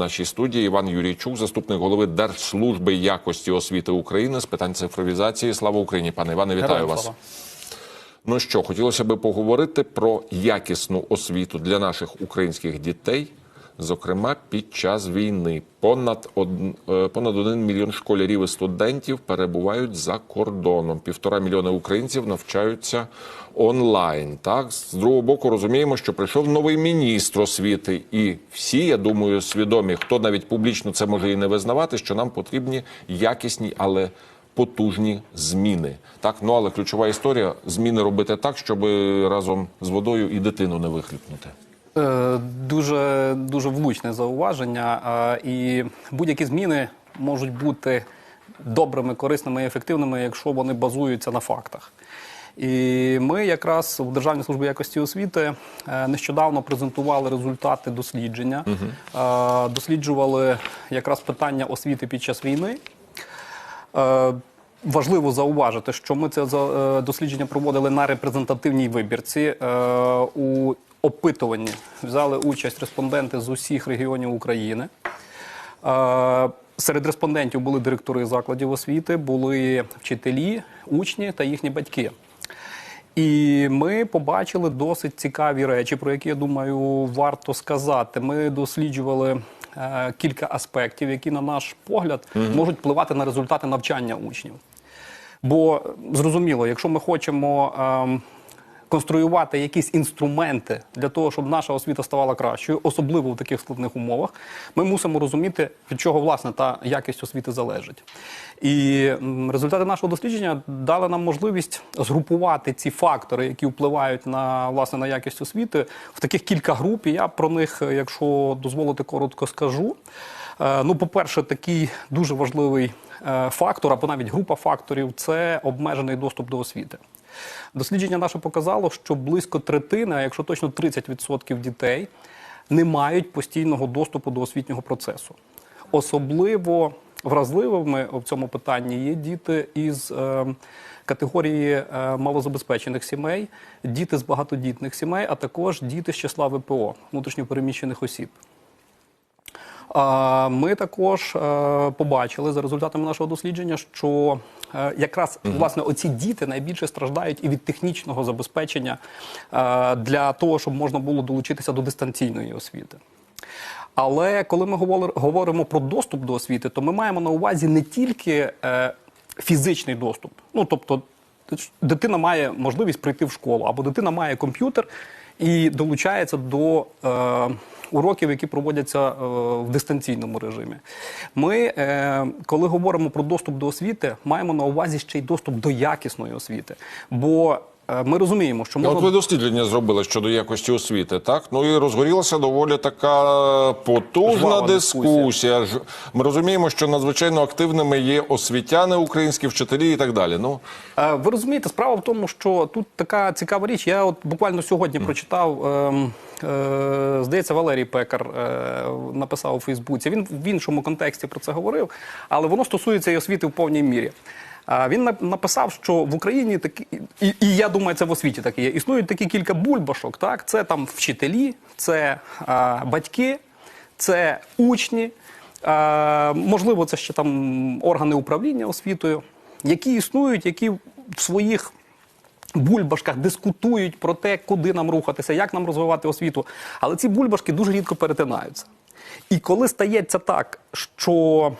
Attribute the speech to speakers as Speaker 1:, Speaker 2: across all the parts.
Speaker 1: нашій студії Іван Юрійчук, заступник голови Держслужби якості освіти України з питань цифровізації. Слава Україні, пане Іване, вітаю
Speaker 2: Героям
Speaker 1: вас.
Speaker 2: слава.
Speaker 1: Ну що, хотілося би поговорити про якісну освіту для наших українських дітей, зокрема під час війни. Понад од... е, понад один мільйон школярів і студентів перебувають за кордоном. Півтора мільйони українців навчаються онлайн. Так з другого боку, розуміємо, що прийшов новий міністр освіти, і всі, я думаю, свідомі, хто навіть публічно це може і не визнавати, що нам потрібні якісні, але потужні зміни. Так, ну але ключова історія зміни робити так, щоб разом з водою і дитину не вихліпнути.
Speaker 2: Е, Дуже дуже влучне зауваження. Е, І будь-які зміни можуть бути добрими, корисними і ефективними, якщо вони базуються на фактах. І ми якраз в Державній службі якості освіти е, нещодавно презентували результати дослідження, Е, досліджували якраз питання освіти під час війни. Важливо зауважити, що ми це дослідження проводили на репрезентативній вибірці. У опитуванні взяли участь респонденти з усіх регіонів України. Е, Серед респондентів були директори закладів освіти, були вчителі, учні та їхні батьки. І ми побачили досить цікаві речі, про які я думаю варто сказати. Ми досліджували е, кілька аспектів, які, на наш погляд, можуть впливати на результати навчання учнів. Бо зрозуміло, якщо ми хочемо ем, конструювати якісь інструменти для того, щоб наша освіта ставала кращою, особливо в таких складних умовах, ми мусимо розуміти, від чого власне та якість освіти залежить. І результати нашого дослідження дали нам можливість згрупувати ці фактори, які впливають на власне на якість освіти, в таких кілька груп. І я про них, якщо дозволите, коротко скажу. Е, Ну, по-перше, такий дуже важливий е, фактор, або навіть група факторів це обмежений доступ до освіти. Дослідження наше показало, що близько третини, а якщо точно 30% дітей, не мають постійного доступу до освітнього процесу. Особливо вразливими в цьому питанні є діти із е, категорії е, малозабезпечених сімей, діти з багатодітних сімей, а також діти з числа ВПО внутрішньопереміщених осіб. Ми також е, побачили за результатами нашого дослідження, що е, якраз власне оці діти найбільше страждають і від технічного забезпечення е, для того, щоб можна було долучитися до дистанційної освіти. Але коли ми говоримо про доступ до освіти, то ми маємо на увазі не тільки фізичний доступ. Ну тобто, дитина має можливість прийти в школу, або дитина має комп'ютер і долучається до е, уроків, які проводяться е, в дистанційному режимі. Ми, е, коли говоримо про доступ до освіти, маємо на увазі ще й доступ до якісної освіти. Бо ми розуміємо, що можна
Speaker 1: От ви дослідження зробили щодо якості освіти, так? Ну і розгорілася доволі така потужна
Speaker 2: Жвава
Speaker 1: дискусія.
Speaker 2: дискусія.
Speaker 1: Ми розуміємо, що надзвичайно активними є освітяни українські, вчителі і так далі. Ну,
Speaker 2: Е, Ви розумієте, справа в тому, що тут така цікава річ. Я от буквально сьогодні прочитав. ем, е, Здається, Валерій Пекар е, написав у Фейсбуці. Він в іншому контексті про це говорив, але воно стосується і освіти в повній мірі. Він нап- написав, що в Україні такі, і, і я думаю, це в освіті так є. Існують такі кілька бульбашок. Так, це там вчителі, це а, батьки, це учні, а, можливо, це ще там органи управління освітою, які існують, які в своїх бульбашках дискутують про те, куди нам рухатися, як нам розвивати освіту. Але ці бульбашки дуже рідко перетинаються. І коли стається так, що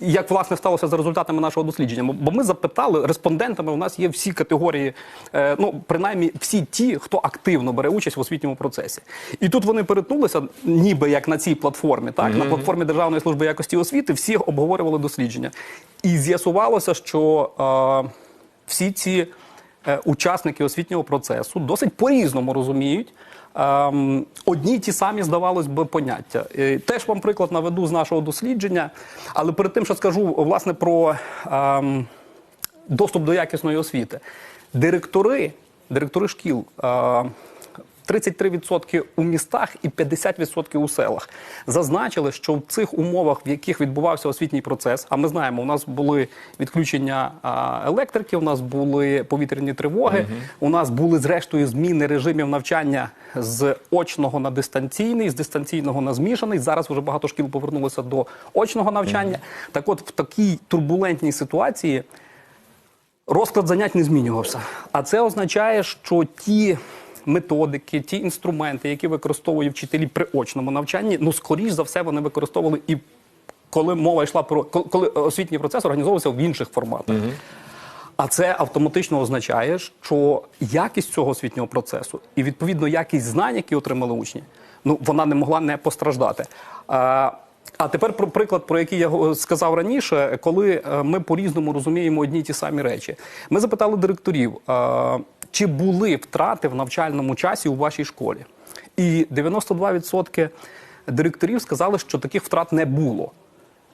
Speaker 2: як власне сталося за результатами нашого дослідження, бо ми запитали респондентами. У нас є всі категорії, е, ну принаймні всі ті, хто активно бере участь в освітньому процесі. І тут вони перетнулися, ніби як на цій платформі, так на платформі Державної служби якості освіти, всі обговорювали дослідження. І з'ясувалося, що е, всі ці учасники освітнього процесу досить по-різному розуміють. ем, Одні й ті самі, здавалось би, поняття. Е, Теж вам приклад наведу з нашого дослідження, але перед тим, що скажу власне про ем, доступ до якісної освіти. Директори, директори шкіл е, 33% у містах і 50% у селах. Зазначили, що в цих умовах, в яких відбувався освітній процес, а ми знаємо, у нас були відключення електрики, у нас були повітряні тривоги, у нас були зрештою зміни режимів навчання з очного на дистанційний, з дистанційного на змішаний. Зараз вже багато шкіл повернулося до очного навчання. Так, от в такій турбулентній ситуації розклад занять не змінювався. А це означає, що ті методики, ті інструменти, які використовують вчителі при очному навчанні, ну скоріш за все вони використовували і коли мова йшла про коли- освітній процес організовувався в інших форматах. А це автоматично означає, що якість цього освітнього процесу і відповідно якість знань, які отримали учні, ну вона не могла не постраждати. А, а тепер про приклад, про який я сказав раніше, коли е, ми по-різному розуміємо одні й ті самі речі. Ми запитали директорів, чи були втрати в навчальному часі у вашій школі. І 92% директорів сказали, що таких втрат не було.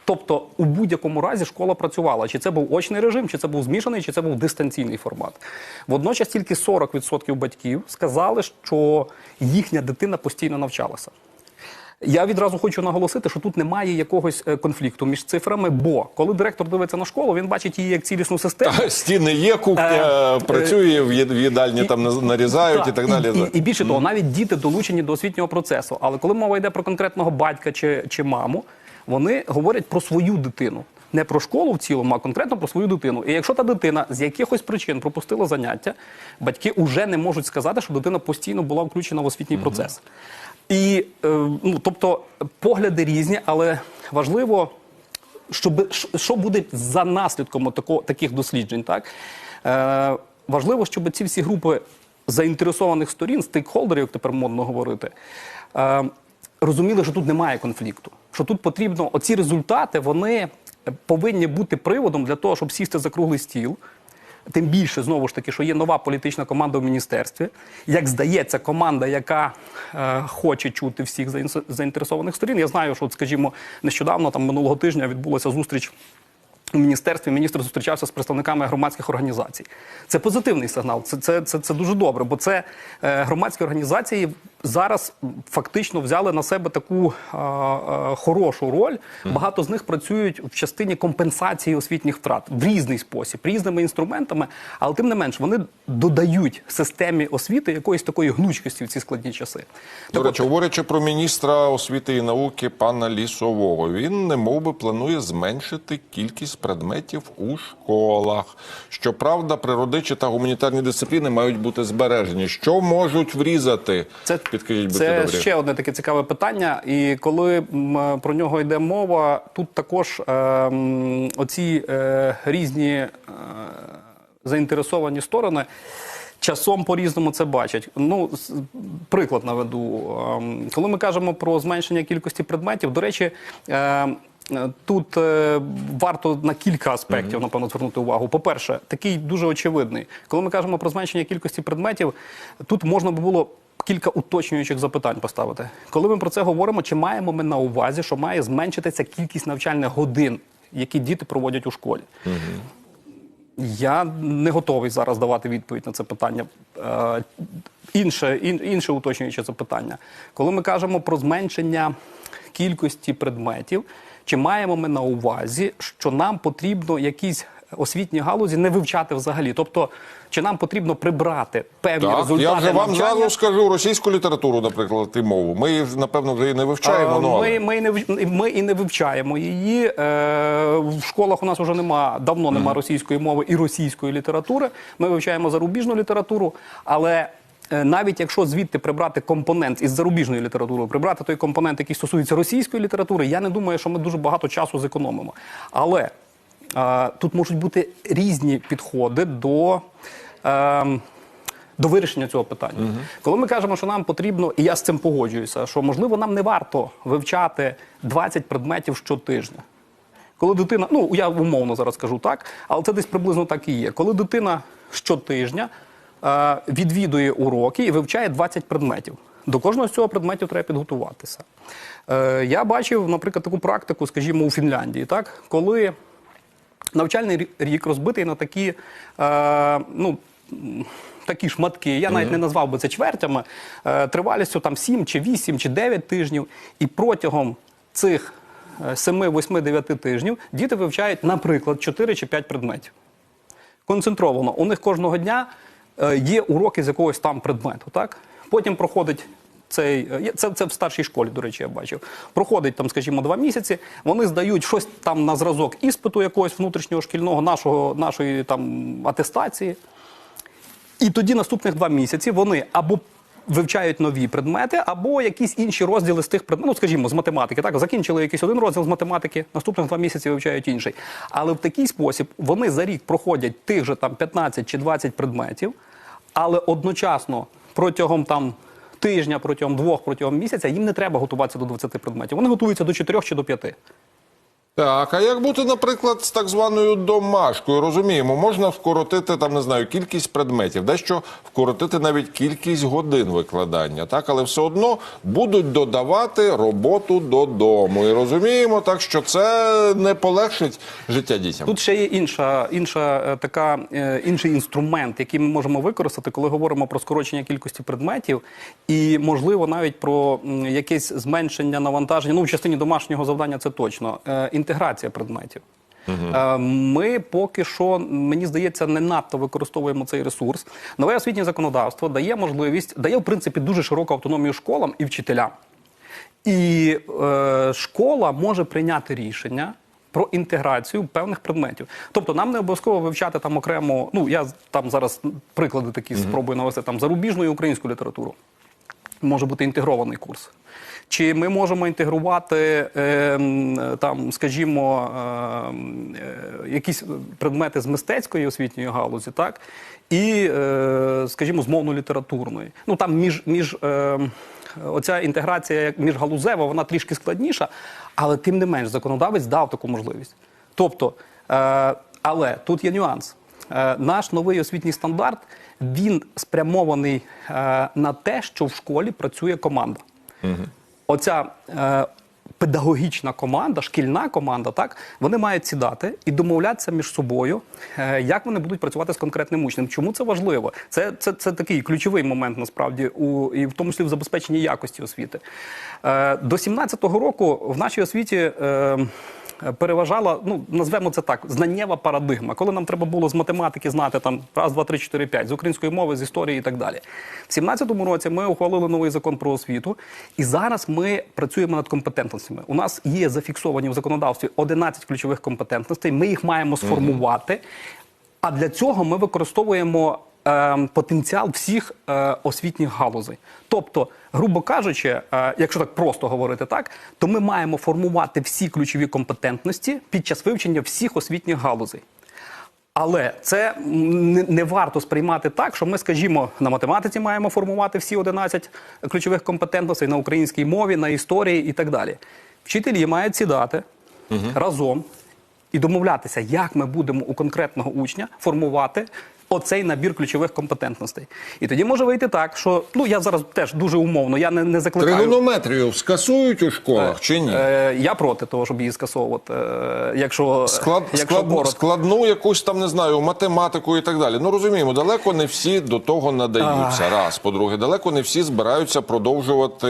Speaker 2: Тобто, у будь-якому разі школа працювала. Чи це був очний режим, чи це був змішаний, чи це був дистанційний формат. Водночас тільки 40% батьків сказали, що їхня дитина постійно навчалася. Я відразу хочу наголосити, що тут немає якогось е, конфлікту між цифрами, бо коли директор дивиться на школу, він бачить її як цілісну систему.
Speaker 1: Стіни є, кухня працює, в їд- в їдальні там на- нарізають і так далі.
Speaker 2: І, і, і більше того, навіть діти долучені до освітнього процесу. Але коли мова йде про конкретного батька чи, чи маму, вони говорять про свою дитину. Не про школу в цілому, а конкретно про свою дитину. І якщо та дитина з якихось причин пропустила заняття, батьки вже не можуть сказати, що дитина постійно була включена в освітній процес. І е, ну, тобто погляди різні, але важливо щоб що буде за наслідком тако, таких досліджень, так е, важливо, щоб ці всі групи заінтересованих сторін, стейкхолдерів, як тепер модно говорити, е, розуміли, що тут немає конфлікту. Що тут потрібно оці результати, вони повинні бути приводом для того, щоб сісти за круглий стіл. Тим більше знову ж таки, що є нова політична команда в міністерстві. Як здається, команда, яка е, хоче чути всіх заін- заінтересованих сторін. Я знаю, що, от, скажімо, нещодавно там минулого тижня відбулася зустріч. У міністерстві міністр зустрічався з представниками громадських організацій. Це позитивний сигнал. Це, це, це, це дуже добре, бо це е, громадські організації зараз фактично взяли на себе таку е, е, хорошу роль. Багато з них працюють в частині компенсації освітніх втрат в різний спосіб, різними інструментами, але тим не менш вони додають системі освіти якоїсь такої гнучкості в ці складні часи.
Speaker 1: До речі, говорячи про міністра освіти і науки пана Лісового, він не би планує зменшити кількість предметів у школах. Щоправда, природичі та гуманітарні дисципліни мають бути збережені. Що можуть врізати?
Speaker 2: Це,
Speaker 1: Підкажіть, будьте
Speaker 2: це
Speaker 1: добрі.
Speaker 2: ще одне таке цікаве питання. І коли про нього йде мова, тут також е, оці е, різні е, заінтересовані сторони. Часом по-різному це бачать. Ну, приклад наведу. Ем, Коли ми кажемо про зменшення кількості предметів, до речі, е, е, тут е, варто на кілька аспектів, напевно, звернути увагу. По-перше, такий дуже очевидний. Коли ми кажемо про зменшення кількості предметів, тут можна би було кілька уточнюючих запитань поставити. Коли ми про це говоримо, чи маємо ми на увазі, що має зменшитися кількість навчальних годин, які діти проводять у школі? Я не готовий зараз давати відповідь на це питання. Е, інше, ін, інше уточнююче запитання. Коли ми кажемо про зменшення кількості предметів, чи маємо ми на увазі, що нам потрібно якісь освітні галузі не вивчати взагалі? Тобто, чи нам потрібно прибрати певні
Speaker 1: Так,
Speaker 2: результати
Speaker 1: я вже вам
Speaker 2: навчання?
Speaker 1: зразу скажу російську літературу, наприклад, і мову. Ми її, напевно, вже і не вивчаємо. ну, але...
Speaker 2: Ми, ми, не, ми і не вивчаємо її. Е, в школах у нас вже нема, давно нема російської мови і російської літератури. Ми вивчаємо зарубіжну літературу, але. е, Навіть якщо звідти прибрати компонент із зарубіжної літератури, прибрати той компонент, який стосується російської літератури, я не думаю, що ми дуже багато часу зекономимо. Але тут можуть бути різні підходи до. Е, до вирішення цього питання. Коли ми кажемо, що нам потрібно, і я з цим погоджуюся, що можливо нам не варто вивчати 20 предметів щотижня. Коли дитина, ну я умовно зараз кажу так, але це десь приблизно так і є. Коли дитина щотижня е, відвідує уроки і вивчає 20 предметів. До кожного з цього предметів треба підготуватися. Е, я бачив, наприклад, таку практику, скажімо, у Фінляндії, так, коли навчальний рік розбитий на такі, е, ну, такі шматки, я навіть не назвав би це чвертями, е, тривалістю там 7 чи 8 чи 9 тижнів. І протягом цих 7, 8, 9 тижнів діти вивчають, наприклад, 4 чи 5 предметів. Концентровано. У них кожного дня е, є уроки з якогось там предмету. Так? Потім проходить цей. е, Це, це в старшій школі, до речі, я бачив. Проходить там, скажімо, два місяці. Вони здають щось там на зразок іспиту якогось внутрішнього шкільного, нашого, нашої там атестації. І тоді наступних два місяці вони або вивчають нові предмети, або якісь інші розділи з тих предметів, ну скажімо, з математики. Так, закінчили якийсь один розділ з математики, наступних два місяці вивчають інший. Але в такий спосіб вони за рік проходять тих же там 15 чи 20 предметів, але одночасно протягом там. Тижня протягом двох протягом місяця їм не треба готуватися до 20 предметів. Вони готуються до 4 чи до 5.
Speaker 1: Так, а як бути, наприклад, з так званою домашкою? Розуміємо, можна вкоротити там, не знаю, кількість предметів, дещо вкоротити навіть кількість годин викладання, так, але все одно будуть додавати роботу додому. І розуміємо, так що це не полегшить життя дітям.
Speaker 2: Тут ще є інша, інша е, така, е, інший інструмент, який ми можемо використати, коли говоримо про скорочення кількості предметів, і можливо навіть про якесь зменшення навантаження. Ну, в частині домашнього завдання це точно Е, інтеграція предметів. Е, Ми поки що, мені здається, не надто використовуємо цей ресурс. Нове освітнє законодавство дає можливість, дає в принципі дуже широку автономію школам і вчителям. І е, школа може прийняти рішення про інтеграцію певних предметів. Тобто нам не обов'язково вивчати там окремо. Ну я там зараз приклади такі спробую навести там зарубіжну і українську літературу. Може бути інтегрований курс. Чи ми можемо інтегрувати е, там, скажімо, е, е, якісь предмети з мистецької освітньої галузі, так і, скажімо, з мовно-літературної. Ну там між між оця інтеграція міжгалузева, вона трішки складніша, але тим не менш законодавець дав таку можливість. Тобто, але тут є нюанс. Наш новий освітній стандарт він спрямований на те, що в школі працює команда. Оця е, педагогічна команда, шкільна команда, так вони мають сідати і домовлятися між собою, е, як вони будуть працювати з конкретним учнем. Чому це важливо? Це, це, це такий ключовий момент насправді у і в тому числі в забезпеченні якості освіти. Е, до 17-го року в нашій освіті. Е, переважала, ну назвемо це так, знаннєва парадигма. Коли нам треба було з математики знати там раз, два, три, чотири, п'ять, з української мови, з історії і так далі. В 17-му році ми ухвалили новий закон про освіту, і зараз ми працюємо над компетентностями. У нас є зафіксовані в законодавстві 11 ключових компетентностей. Ми їх маємо сформувати. А для цього ми використовуємо е, потенціал всіх е, освітніх галузей. Тобто, грубо кажучи, е, якщо так просто говорити так, то ми маємо формувати всі ключові компетентності під час вивчення всіх освітніх галузей. Але це не, варто сприймати так, що ми, скажімо, на математиці маємо формувати всі 11 ключових компетентностей на українській мові, на історії і так далі. Вчителі мають сідати разом і домовлятися, як ми будемо у конкретного учня формувати оцей набір ключових компетентностей. І тоді може вийти так, що ну я зараз теж дуже умовно, я не, не закликаю.
Speaker 1: Тригонометрію скасують у школах чи ні?
Speaker 2: Е, я проти того, щоб її скасовувати. Е, якщо,
Speaker 1: Склад,
Speaker 2: якщо
Speaker 1: склад,
Speaker 2: коротко.
Speaker 1: складну якусь там не знаю, математику і так далі. Ну розуміємо, далеко не всі до того надаються. Раз по-друге, далеко не всі збираються продовжувати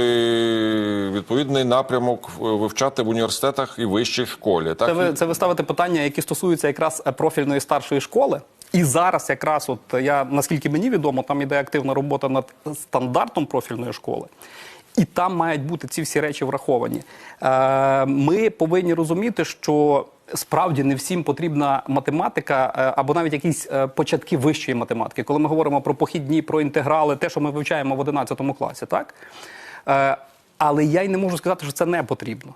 Speaker 1: відповідний напрямок е, вивчати в університетах і вищій школі. Так
Speaker 2: Це ви, це ви ставите питання, які стосуються якраз е, профільної старшої школи. І зараз, якраз, от я наскільки мені відомо, там іде активна робота над стандартом профільної школи. І там мають бути ці всі речі враховані. Е, ми повинні розуміти, що справді не всім потрібна математика е, або навіть якісь е, початки вищої математики. Коли ми говоримо про похідні, про інтеграли, те, що ми вивчаємо в 11 класі, так? Але я й не можу сказати, що це не потрібно.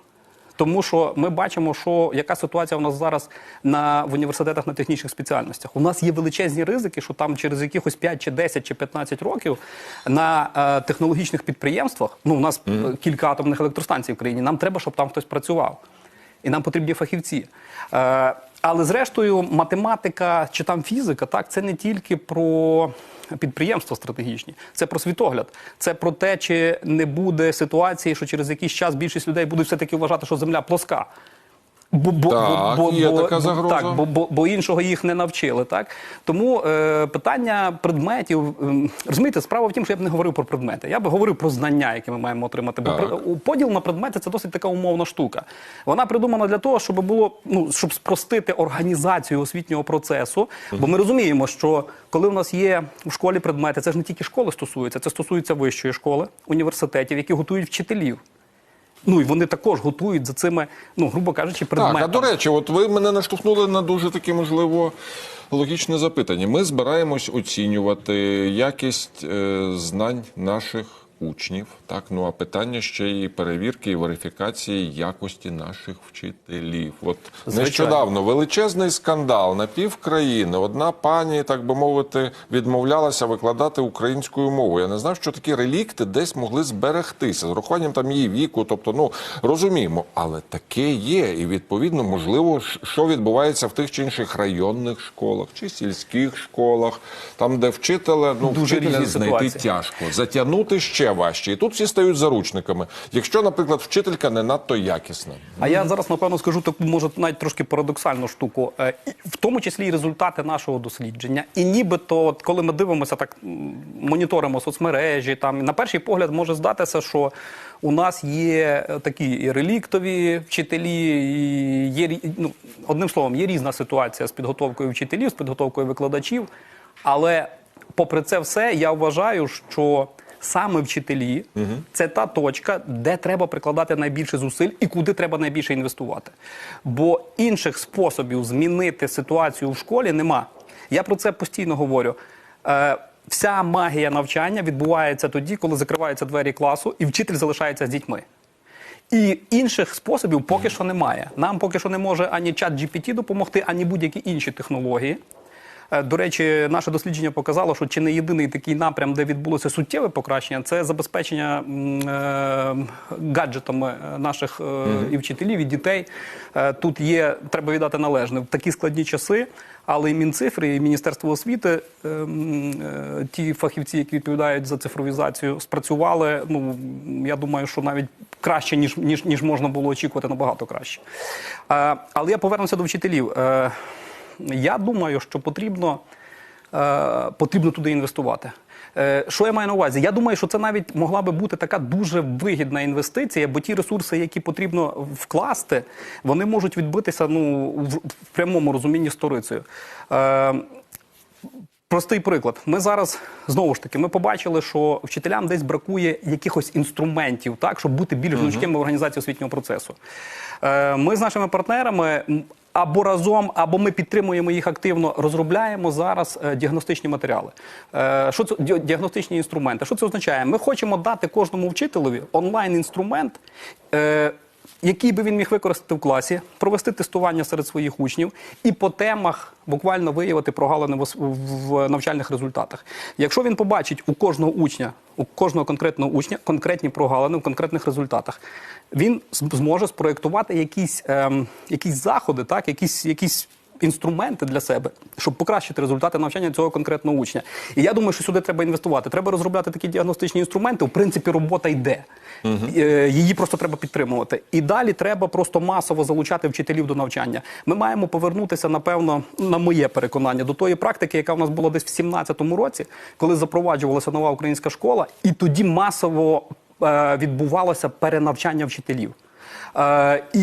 Speaker 2: Тому що ми бачимо, що яка ситуація у нас зараз на в університетах на технічних спеціальностях. У нас є величезні ризики, що там через якихось 5 чи 10 чи 15 років на е, технологічних підприємствах, ну у нас mm. кілька атомних електростанцій в країні, нам треба, щоб там хтось працював. І нам потрібні фахівці. Е, але зрештою, математика чи там фізика, так, це не тільки про підприємства стратегічні, це про світогляд, це про те, чи не буде ситуації, що через якийсь час більшість людей будуть все-таки вважати, що земля плоска. Бо, бо,
Speaker 1: Так,
Speaker 2: бо,
Speaker 1: є
Speaker 2: бо,
Speaker 1: така загроза.
Speaker 2: Так, бо, бо, бо іншого їх не навчили. Так? Тому е, питання предметів, ем, розумієте, справа в тім, що я б не говорив про предмети. Я б говорив про знання, які ми маємо отримати. Бо
Speaker 1: Так.
Speaker 2: поділ на предмети це досить така умовна штука. Вона придумана для того, щоб було ну щоб спростити організацію освітнього процесу. Бо ми розуміємо, що коли в нас є в школі предмети, це ж не тільки школи стосується, це стосується вищої школи, університетів, які готують вчителів. Ну і вони також готують за цими, ну грубо кажучи, предметами.
Speaker 1: Так, а до речі, от ви мене наштовхнули на дуже таке, можливо, логічне запитання. Ми збираємось оцінювати якість е, знань наших учнів. Так, ну а питання ще і перевірки і верифікації якості наших вчителів. От
Speaker 2: Звичайно.
Speaker 1: нещодавно величезний скандал на пів країни. Одна пані, так би мовити, відмовлялася викладати українською мовою. Я не знав, що такі релікти десь могли зберегтися з урахуванням там її віку. Тобто, ну розуміємо, але таке є. І відповідно, можливо, що відбувається в тих чи інших районних школах чи сільських школах, там, де вчителя ну
Speaker 2: Дуже
Speaker 1: вчителя знайти
Speaker 2: ситуації.
Speaker 1: тяжко, затягнути ще важче. І тут всі стають заручниками. Якщо, наприклад, вчителька не надто якісна.
Speaker 2: А я зараз напевно скажу таку, може, навіть трошки парадоксальну штуку, Е, в тому числі і результати нашого дослідження. І нібито, коли ми дивимося, так моніторимо соцмережі, там на перший погляд може здатися, що у нас є е, такі і реліктові вчителі, і є ну, одним словом, є різна ситуація з підготовкою вчителів, з підготовкою викладачів. Але попри це все, я вважаю, що саме вчителі це та точка, де треба прикладати найбільше зусиль і куди треба найбільше інвестувати. Бо інших способів змінити ситуацію в школі нема. Я про це постійно говорю. Е, вся магія навчання відбувається тоді, коли закриваються двері класу, і вчитель залишається з дітьми. І інших способів поки що немає. Нам поки що не може ані чат GPT допомогти, ані будь-які інші технології. Е, До речі, наше дослідження показало, що чи не єдиний такий напрям, де відбулося суттєве покращення, це забезпечення е, гаджетами наших е, і вчителів, і дітей. Тут є, треба віддати належне в такі складні часи, але і Мінцифри, і Міністерство освіти, ті фахівці, які відповідають за цифровізацію, спрацювали. Ну я думаю, що навіть краще, ніж ніж, ніж можна було очікувати, набагато краще. Але я повернуся до вчителів. Я думаю, що потрібно, е, потрібно туди інвестувати. Е, Що я маю на увазі? Я думаю, що це навіть могла би бути така дуже вигідна інвестиція, бо ті ресурси, які потрібно вкласти, вони можуть відбитися ну, в, в прямому розумінні сторицею. Е, Простий приклад. Ми зараз знову ж таки ми побачили, що вчителям десь бракує якихось інструментів, так щоб бути більш гнучкими в організації освітнього процесу. Ми з нашими партнерами або разом, або ми підтримуємо їх активно, розробляємо зараз е, діагностичні матеріали. Е, Що це діагностичні інструменти? Що це означає? Ми хочемо дати кожному вчителеві онлайн-інструмент. е, який би він міг використати в класі, провести тестування серед своїх учнів і по темах буквально виявити прогалини в, навчальних результатах. Якщо він побачить у кожного учня, у кожного конкретного учня конкретні прогалини в конкретних результатах, він зможе спроєктувати якісь, ем, якісь заходи, так, якісь, якісь інструменти для себе, щоб покращити результати навчання цього конкретного учня. І я думаю, що сюди треба інвестувати. Треба розробляти такі діагностичні інструменти. В принципі, робота йде. Е, Її просто треба підтримувати. І далі треба просто масово залучати вчителів до навчання. Ми маємо повернутися, напевно, на моє переконання, до тої практики, яка в нас була десь в 17-му році, коли запроваджувалася нова українська школа, і тоді масово е, відбувалося перенавчання вчителів. Е, і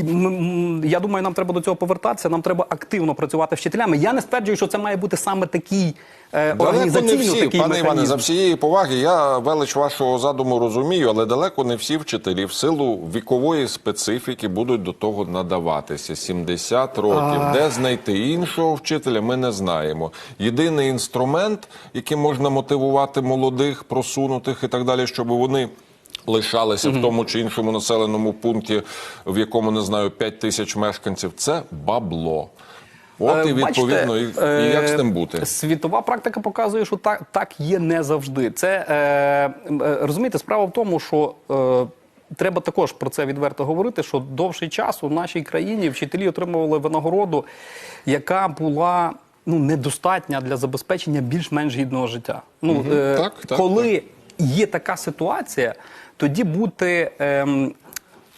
Speaker 2: я думаю, нам треба до цього повертатися. Нам треба активно працювати з вчителями. Я не стверджую, що це має бути саме такий е, організаційно
Speaker 1: всі,
Speaker 2: такий
Speaker 1: пане
Speaker 2: механізм.
Speaker 1: Іване, за всієї поваги. Я велич вашого задуму розумію, але далеко не всі вчителі в силу вікової специфіки будуть до того надаватися. 70 років. Де знайти іншого вчителя, ми не знаємо. Єдиний інструмент, яким можна мотивувати молодих, просунутих і так далі, щоб вони. Лишалися в тому чи іншому населеному пункті, в якому не знаю 5 тисяч мешканців. Це бабло. От і
Speaker 2: Е,
Speaker 1: відповідно,
Speaker 2: бачите,
Speaker 1: і, і як
Speaker 2: е,
Speaker 1: з тим бути?
Speaker 2: Світова практика показує, що так, так є не завжди. Це е, е, розумієте, справа в тому, що. Е, Треба також про це відверто говорити, що довший час у нашій країні вчителі отримували винагороду, яка була ну недостатня для забезпечення більш-менш гідного життя. Ну
Speaker 1: Так, так,
Speaker 2: коли є така ситуація, тоді бути ем,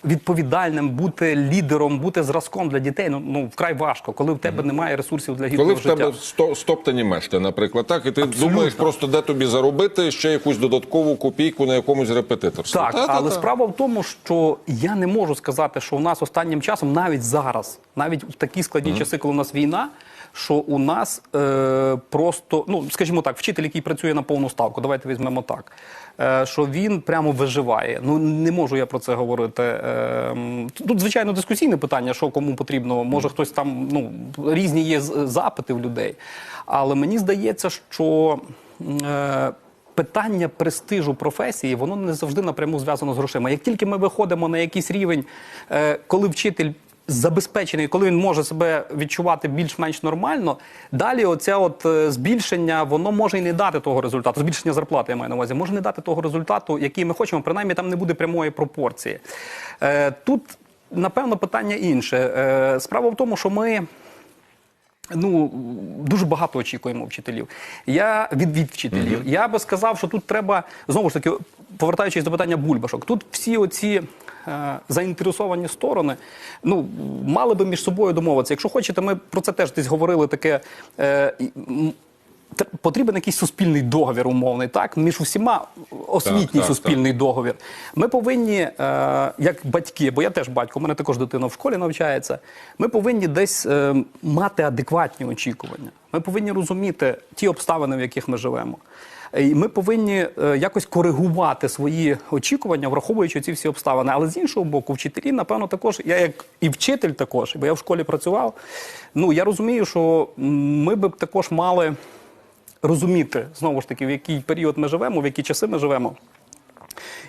Speaker 2: відповідальним, бути лідером, бути зразком для дітей ну, ну вкрай важко, коли в тебе немає ресурсів для гідного
Speaker 1: Коли в тебе сто- стоптані мешти, наприклад, так, і ти думаєш просто, де тобі заробити ще якусь додаткову копійку на якомусь репетиторстві.
Speaker 2: Так,
Speaker 1: Та-та-та.
Speaker 2: але справа в тому, що я не можу сказати, що у нас останнім часом, навіть зараз, навіть в такі складні часи, коли у нас війна, що у нас е, просто, ну скажімо так, вчитель, який працює на повну ставку, давайте візьмемо так. Е, що він прямо виживає. Ну не можу я про це говорити. Е, тут, звичайно, дискусійне питання, що кому потрібно. Може, хтось там ну різні є запити в людей. Але мені здається, що. Е, питання престижу професії, воно не завжди напряму зв'язано з грошима. Як тільки ми виходимо на якийсь рівень, е, коли вчитель забезпечений, коли він може себе відчувати більш-менш нормально, далі оце от е, збільшення, воно може і не дати того результату. Збільшення зарплати я маю на увазі, може не дати того результату, який ми хочемо. Принаймні там не буде прямої пропорції. Е, Тут, напевно, питання інше. Е, Справа в тому, що ми. Ну дуже багато очікуємо вчителів. Я від, від вчителів. Я би сказав, що тут треба знову ж таки, повертаючись до питання бульбашок, тут всі оці е, заінтересовані сторони ну мали би між собою домовитися. Якщо хочете, ми про це теж десь говорили таке. Е, Потрібен якийсь суспільний договір умовний, так між усіма освітній
Speaker 1: Так, так,
Speaker 2: суспільний договір. Ми повинні, е, як батьки, бо я теж батько, у мене також дитина в школі навчається. Ми повинні десь е, мати адекватні очікування. Ми повинні розуміти ті обставини, в яких ми живемо. І ми повинні е, якось коригувати свої очікування, враховуючи ці всі обставини. Але з іншого боку, вчителі, напевно, також я як і вчитель також, бо я в школі працював. Ну я розумію, що ми би також мали розуміти знову ж таки, в який період ми живемо, в які часи ми живемо.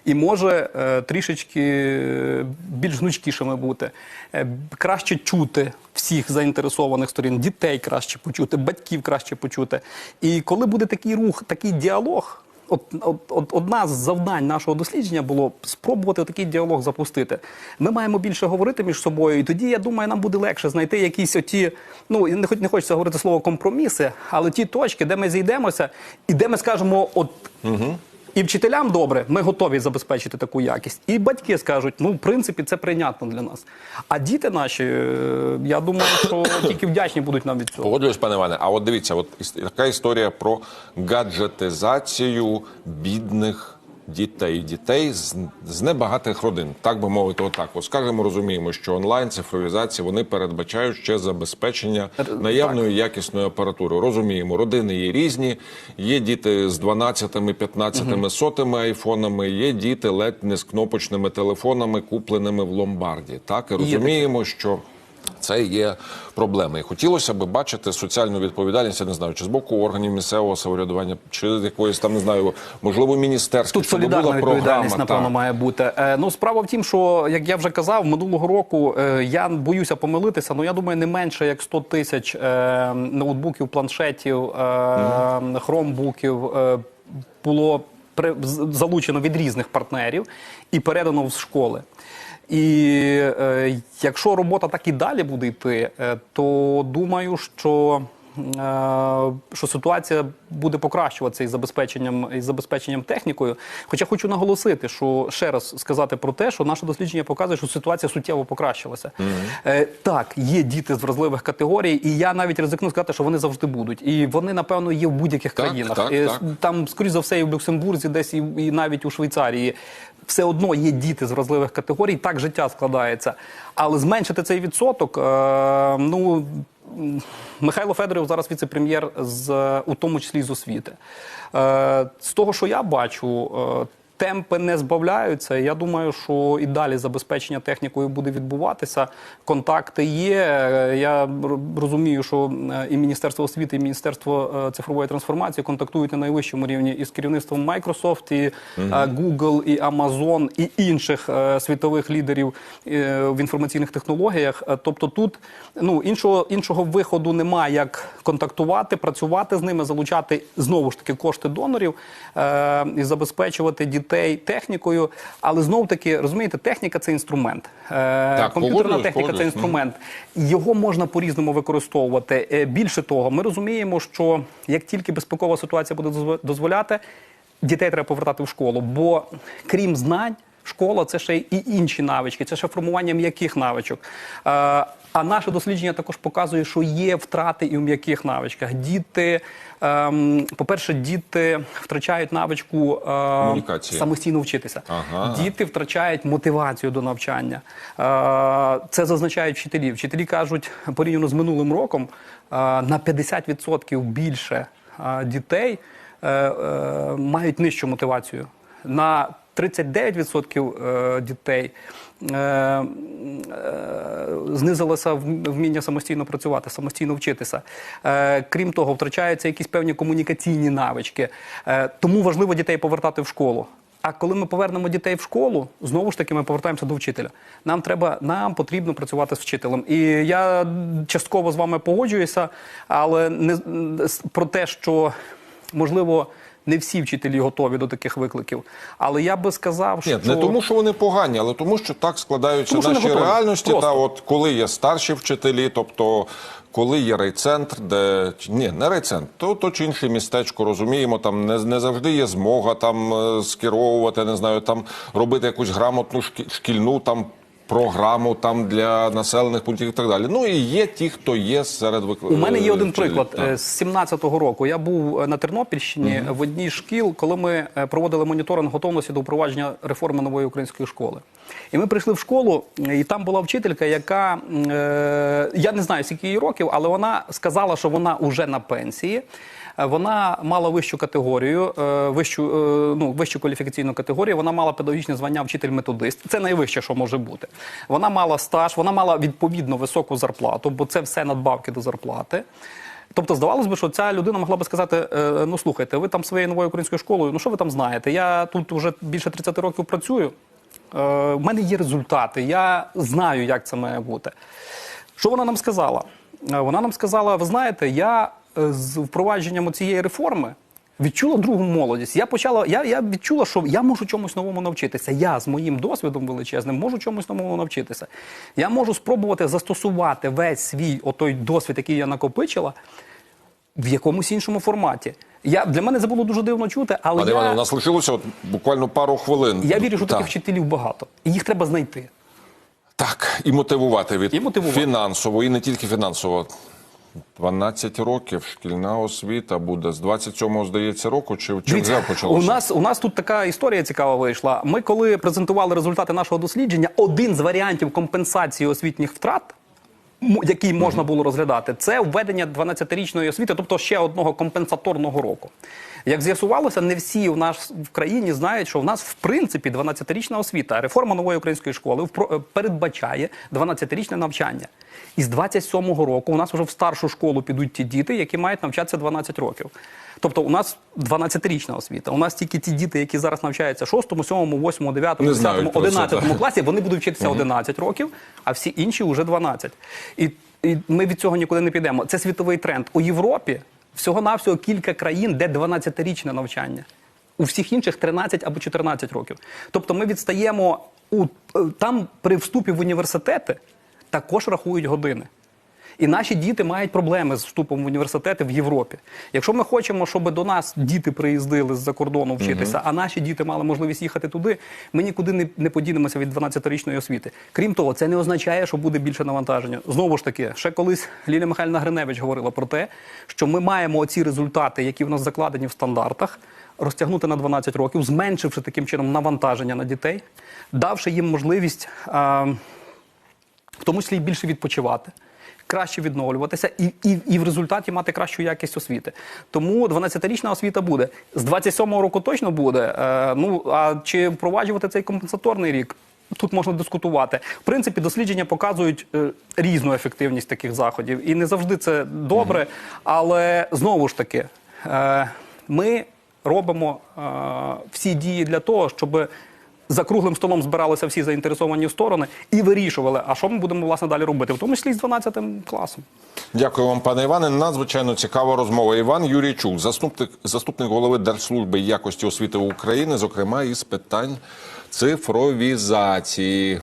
Speaker 2: І може е, трішечки е, більш гнучкішими бути, е, краще чути всіх заінтересованих сторін, дітей краще почути, батьків краще почути. І коли буде такий рух, такий діалог. От, от, от одна з завдань нашого дослідження було спробувати такий діалог запустити. Ми маємо більше говорити між собою, і тоді я думаю, нам буде легше знайти якісь оті, ну не хоч не хочеться говорити слово компроміси, але ті точки, де ми зійдемося, і де ми скажемо, от і вчителям добре, ми готові забезпечити таку якість. І батьки скажуть, ну в принципі, це прийнятно для нас. А діти наші, е, я думаю, що тільки вдячні будуть нам від цього.
Speaker 1: Погоджуюсь, пане Іване. А от дивіться, от така історія про гаджетизацію бідних дітей, дітей з, з небагатих родин, так би мовити, отак. От скажемо, розуміємо, що онлайн цифровізація вони передбачають ще забезпечення наявної якісної апаратури. Розуміємо, родини є різні. Є діти з 12 15 сотими айфонами, є діти ледь не з кнопочними телефонами, купленими в ломбарді. Так і розуміємо, що. Це є проблеми. І хотілося б бачити соціальну відповідальність, я не знаю, чи з боку органів місцевого самоврядування, чи якоїсь там не знаю, можливо, міністерства.
Speaker 2: Тут солідарна
Speaker 1: була
Speaker 2: відповідальність,
Speaker 1: програма,
Speaker 2: напевно, має бути. Е, ну, справа в тім, що як я вже казав, минулого року е, я боюся помилитися. Ну я думаю, не менше як 100 тисяч е, ноутбуків, планшетів, е, хромбуків е, було при, залучено від різних партнерів і передано в школи. І е, якщо робота так і далі буде йти, е, то думаю, що, що ситуація буде покращуватися із забезпеченням із забезпеченням технікою. Хоча хочу наголосити, що ще раз сказати про те, що наше дослідження показує, що ситуація суттєво покращилася. Е, так, є діти з вразливих категорій, і я навіть ризикну сказати, що вони завжди будуть. І вони, напевно, є в будь-яких країнах.
Speaker 1: так,
Speaker 2: Е,
Speaker 1: так.
Speaker 2: там, скоріш за все, і в Люксембурзі, десь і, і навіть у Швейцарії. Все одно є діти з вразливих категорій, так життя складається. Але зменшити цей відсоток, е, ну. Михайло Федоров зараз віце-прем'єр з у тому числі з освіти. Е, з того, що я бачу, е, темпи не збавляються. Я думаю, що і далі забезпечення технікою буде відбуватися. Контакти є. Я розумію, що е, і Міністерство освіти, і Міністерство е, цифрової трансформації контактують на найвищому рівні із керівництвом Microsoft, і е, Google, і Amazon, і інших світових лідерів в інформаційних технологіях. Тобто тут ну іншого іншого виходу немає, як контактувати, працювати з ними, залучати знову ж таки кошти донорів і забезпечувати дітей технікою. Але знов таки розумієте, техніка це інструмент. Е, комп'ютерна
Speaker 1: погоджуюсь,
Speaker 2: техніка це
Speaker 1: погоджуюсь.
Speaker 2: інструмент. Його можна по-різному використовувати. Е, Більше того, ми розуміємо, що як тільки безпекова ситуація буде дозволяти, дітей треба повертати в школу. Бо крім знань, Школа це ще і інші навички, це ще формування м'яких навичок. А наше дослідження також показує, що є втрати і у м'яких навичках. Діти, ем, по-перше, діти втрачають навичку е, самостійно вчитися.
Speaker 1: Ага.
Speaker 2: Діти втрачають мотивацію до навчання. Е, Це зазначають вчителі. Вчителі кажуть, порівняно з минулим роком, е, на 50% більше е, дітей е, е, мають нижчу мотивацію. На 39% е, дітей е, е, знизилося вміння самостійно працювати, самостійно вчитися. Крім того, втрачаються якісь певні комунікаційні навички. Тому важливо дітей повертати в школу. А коли ми повернемо дітей в школу, знову ж таки ми повертаємося до вчителя. Нам треба, нам потрібно працювати з вчителем. І я частково з вами погоджуюся, але не про те, що можливо не всі вчителі готові до таких викликів. Але я би сказав, що
Speaker 1: Ні, не тому, що вони погані, але тому, що так складаються
Speaker 2: Тому що
Speaker 1: наші реальності.
Speaker 2: Просто.
Speaker 1: Та от коли є старші вчителі, тобто коли є райцентр, де ні, не райцентр, то, то чи інше містечко, розуміємо, там не, не завжди є змога там е, скеровувати, не знаю, там робити якусь грамотну шкі- шкільну там. Програму там для населених пунктів і так далі. Ну і є ті, хто є серед викладачів.
Speaker 2: У мене є один приклад. Е, З 17-го року я був е, на Тернопільщині в одній шкіл, коли ми е, проводили моніторинг готовності до впровадження реформи нової української школи. І ми прийшли в школу, е, і там була вчителька, яка е, я не знаю скільки їй років, але вона сказала, що вона вже на пенсії. Е, Вона мала вищу категорію, е, вищу, е, ну, вищу кваліфікаційну категорію. Вона мала педагогічне звання вчитель-методист. Це найвище, що може бути. Вона мала стаж, вона мала відповідно високу зарплату, бо це все надбавки до зарплати. Тобто, здавалось би, що ця людина могла би сказати: ну слухайте, ви там своєю новою українською школою, ну що ви там знаєте? Я тут вже більше 30 років працюю. В мене є результати, я знаю, як це має бути. Що вона нам сказала? Вона нам сказала: ви знаєте, я з впровадженням цієї реформи відчула другу молодість. Я почала, я, я відчула, що я можу чомусь новому навчитися. Я з моїм досвідом величезним можу чомусь новому навчитися. Я можу спробувати застосувати весь свій отой досвід, який я накопичила, в якомусь іншому форматі. Я, для мене це було дуже дивно чути, але
Speaker 1: Пане
Speaker 2: я,
Speaker 1: Іване, у нас лишилося от буквально пару хвилин.
Speaker 2: я вірю, що таких вчителів багато. І їх треба знайти.
Speaker 1: Так, і мотивувати від
Speaker 2: І мотивувати.
Speaker 1: фінансово, і не тільки фінансово. 12 років шкільна освіта буде з 27-го, здається, року, чи, чи вже почалося?
Speaker 2: У нас у нас тут така історія цікава вийшла. Ми, коли презентували результати нашого дослідження, один з варіантів компенсації освітніх втрат. Який можна було розглядати, це введення 12-річної освіти, тобто ще одного компенсаторного року. Як з'ясувалося, не всі в нас в країні знають, що в нас в принципі 12-річна освіта, реформа нової української школи е, передбачає 12-річне навчання. І з 27-го року у нас вже в старшу школу підуть ті діти, які мають навчатися 12 років. Тобто у нас 12-річна освіта. У нас тільки ті діти, які зараз навчаються 6, 7, 8, 9,
Speaker 1: Не
Speaker 2: 10,
Speaker 1: знають
Speaker 2: 11
Speaker 1: так.
Speaker 2: класі, вони будуть вчитися 11 років, а всі інші вже 12. І, і ми від цього нікуди не підемо. Це світовий тренд. У Європі всього-навсього кілька країн, де 12-річне навчання. У всіх інших 13 або 14 років. Тобто ми відстаємо у е, там при вступі в університети також рахують години. І наші діти мають проблеми з вступом в університети в Європі. Якщо ми хочемо, щоб до нас діти приїздили з-за кордону вчитися, а наші діти мали можливість їхати туди, ми нікуди не, не подінемося від 12-річної освіти. Крім того, це не означає, що буде більше навантаження. Знову ж таки, ще колись Лілія Михайлівна Гриневич говорила про те, що ми маємо оці результати, які в нас закладені в стандартах, розтягнути на 12 років, зменшивши таким чином навантаження на дітей, давши їм можливість. А, в тому числі більше відпочивати. Краще відновлюватися і, і, і в результаті мати кращу якість освіти. Тому 12-річна освіта буде. З 27-го року точно буде. Е, ну а чи впроваджувати цей компенсаторний рік? Тут можна дискутувати. В принципі, дослідження показують е, різну ефективність таких заходів. І не завжди це добре. Але знову ж таки, е, ми робимо е, всі дії для того, щоб за круглим столом збиралися всі заінтересовані сторони і вирішували, а що ми будемо власне далі робити, в тому числі з 12 класом.
Speaker 1: Дякую вам, пане Іване. Надзвичайно цікава розмова. Іван Юрійчук, заступник, заступник голови Держслужби якості освіти України, зокрема із питань цифровізації.